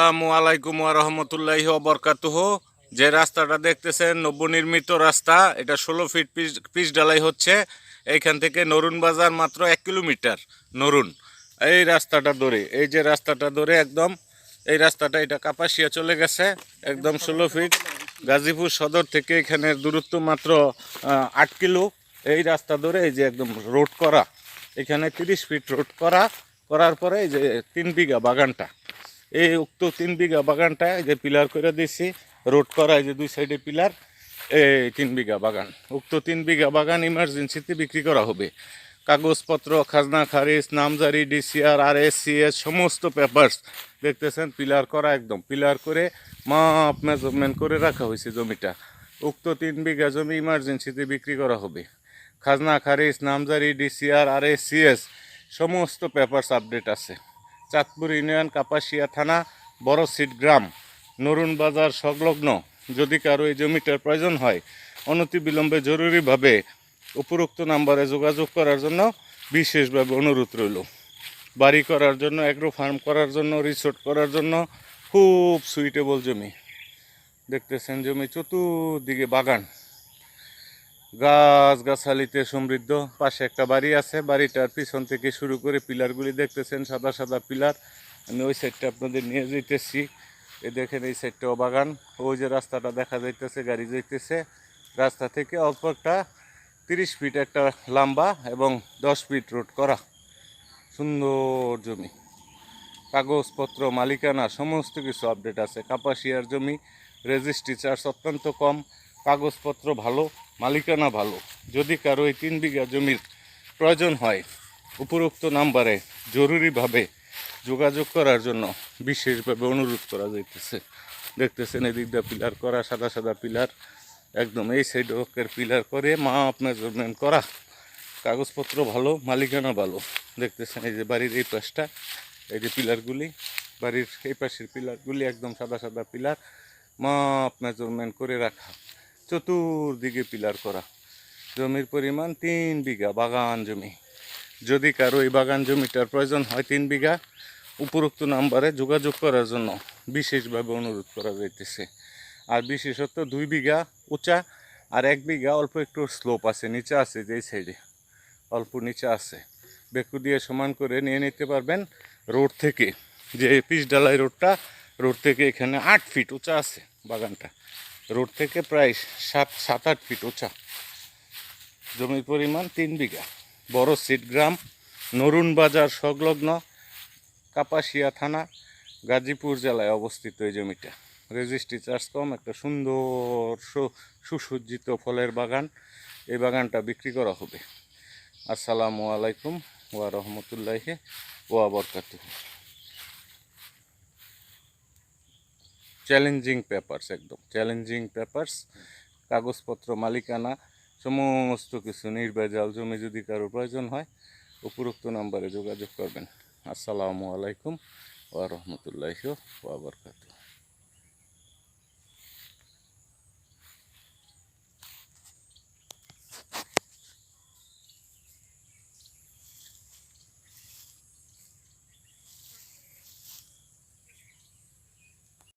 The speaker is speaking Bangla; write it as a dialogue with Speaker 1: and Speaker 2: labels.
Speaker 1: আসসালামু আলাইকুম রহমতুল্লাহি বরকাতুহ। যে রাস্তাটা দেখতেছেন, নবনির্মিত রাস্তা, এটা ষোলো ফিট পিচ পিচ ডালাই হচ্ছে। এইখান থেকে নরুন বাজার মাত্র এক কিলোমিটার, নরুন। এই রাস্তাটা ধরে, এই যে রাস্তাটা ধরে একদম, এই রাস্তাটা এটা কাপাসিয়া চলে গেছে, একদম ষোলো ফিট। গাজীপুর সদর থেকে এখানের দূরত্ব মাত্র আট কিলো। এই রাস্তা ধরে এই যে একদম রোড করা, এখানে তিরিশ ফিট রোড করা, করার পরে এই যে তিন বিঘা বাগানটা। এই উক্ত তিন বিঘা বাগানটা যে পিলার করে দিয়েছি রোড করা যে দুই সাইডে পিলার, এই তিন বিঘা বাগান। উক্ত তিন বিঘা বাগান ইমার্জেন্সিতে বিক্রি করা হবে। কাগজপত্র, খাজনা, খারিজ, নামজারি, ডিসিআর আর এস সমস্ত পেপারস দেখতেছেন, পিলার করা একদম। পিলার করে মাপ মেজারমেন্ট করে রাখা হয়েছে জমিটা। উক্ত তিন বিঘা জমি ইমার্জেন্সিতে বিক্রি করা হবে। খাজনা, খারিজ, নামজারি, ডিসিআর আর এস সমস্ত পেপারস আপডেট আছে। চাঁদপুর ইউনিয়ন কাপাসিয়া থানা, বড় সিট গ্রাম। নরুন বাজার সংলগ্ন, যদি কারও এই জমিটার প্রয়োজন হয় অনতিবিলম্বে জরুরিভাবে উপরোক্ত নাম্বারে যোগাযোগ করার জন্য বিশেষভাবে অনুরোধ রইল। বাড়ি করার জন্য অ্যাগ্রো ফার্ম করার জন্য রিসোর্ট করার জন্য খুব সুইটেবল জমি। দেখতেছেন জমি চতুর্দিকে বাগান। গাছ গাছালিতে সমৃদ্ধ। পাশে একটা বাড়ি আছে। বাড়িটার পিছন থেকে শুরু করে পিলারগুলি দেখতেছেন, সাদা সাদা পিলার। আমি ওই সাইডটা আপনাদের নিয়ে যেতেছি এই দেখেন এই সাইডটাও বাগান। ওই যে রাস্তাটা দেখা যাইতেছে, গাড়ি যাইতেছে। রাস্তা থেকে অল্প একটা তিরিশ ফিট একটা লম্বা এবং দশ ফিট রোড করা। সুন্দর জমি। কাগজপত্র, মালিকানা, সমস্ত কিছু আপডেট আছে। কাপাসিয়ার জমি, রেজিস্ট্রি চার্জ অত্যন্ত কম। কাগজপত্র ভালো, মালিকানা ভালো। যদি কারও এই তিন বিঘা জমির প্রয়োজন হয়, উপরোক্ত নাম্বারে জরুরিভাবে যোগাযোগ করার জন্য বিশেষভাবে অনুরোধ করা যাইতেছে। দেখতেছেন এদিক দিয়ে পিলার করা, সাদা সাদা পিলার, একদম এই সাইড ওকের পিলার করে মাপ মেজারমেন্ট করা। কাগজপত্র ভালো, মালিকানা ভালো। দেখতেছেন এই যে বাড়ির এই পাশটা, এই যে পিলারগুলি, বাড়ির এই পাশের পিলারগুলি একদম সাদা সাদা পিলার মাপ মেজারমেন্ট করে রাখা। চতুর্দিকে পিলার করা। জমির পরিমাণ তিন বিঘা বাগান জমি। যদি কারও এই বাগান জমিটার প্রয়োজন হয় তিন বিঘা, উপরোক্ত নাম্বারে যোগাযোগ করার জন্য বিশেষভাবে অনুরোধ করা যাইতেছে। আর বিশেষত দুই বিঘা উঁচা আর এক বিঘা অল্প একটু স্লোপ আছে, নিচে আছে যেই সাইডে অল্প নিচে আছে। বেকু দিয়ে সমান করে নিয়ে নিতে পারবেন রোড থেকে। যে পিচ ডালাই রোডটা, রোড থেকে এখানে আট ফিট উঁচা আছে বাগানটা। রোড থেকে প্রায় সাত সাত, আট ফিট উঁচা। জমির পরিমাণ তিন বিঘা। বড় সিটগ্রাম নরুন বাজার সংলগ্ন, কাপাসিয়া থানা, গাজীপুর জেলায় অবস্থিত এই জমিটা। রেজিস্ট্রি চার্জ কম, একটা সুন্দর সুসজ্জিত ফলের বাগান। এই বাগানটা বিক্রি করা হবে। আসসালামু আলাইকুম ওয়া রহমতুল্লাহি ওয়া বরকাতুহ। চ্যালেঞ্জিং পেপারস একদম। চ্যালেঞ্জিং পেপারস কাগজপত্র, মালিকানা, সমস্ত কিছু, নির্ভেজাল জমি যদি কারও প্রয়োজন হয়, উপরোক্ত নাম্বারে যোগাযোগ করবেন। আসসালামু আলাইকুম ওয়া রহমতুল্লাহ ওয়া বারকাতুহ।